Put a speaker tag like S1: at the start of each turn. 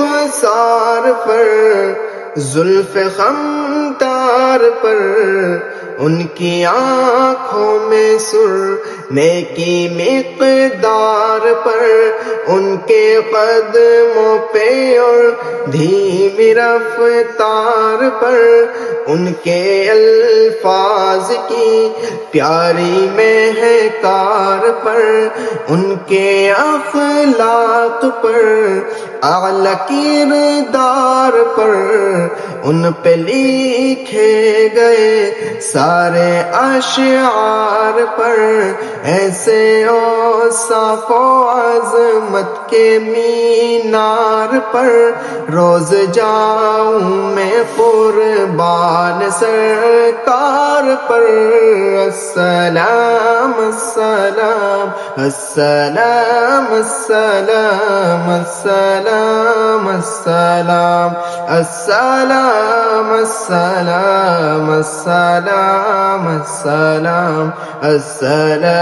S1: رخسار پر زلف خمتار پر ان کی آنکھوں میں سر نیکی مقدار پر ان کے قدموں پہ اور دھیمی رفتار پر ان کے الفاظ کی پیاری مہکار پر ان کے اخلاق پر اعلی کردار پر ان پہ لکھے گئے سارے اشعار پر ایسے او صاف عظمت کے مینار پر روز جاؤں میں قربان سرکار پر السلام السلام السلام السلام السلام السلام السلام السلام السلام السلام السلام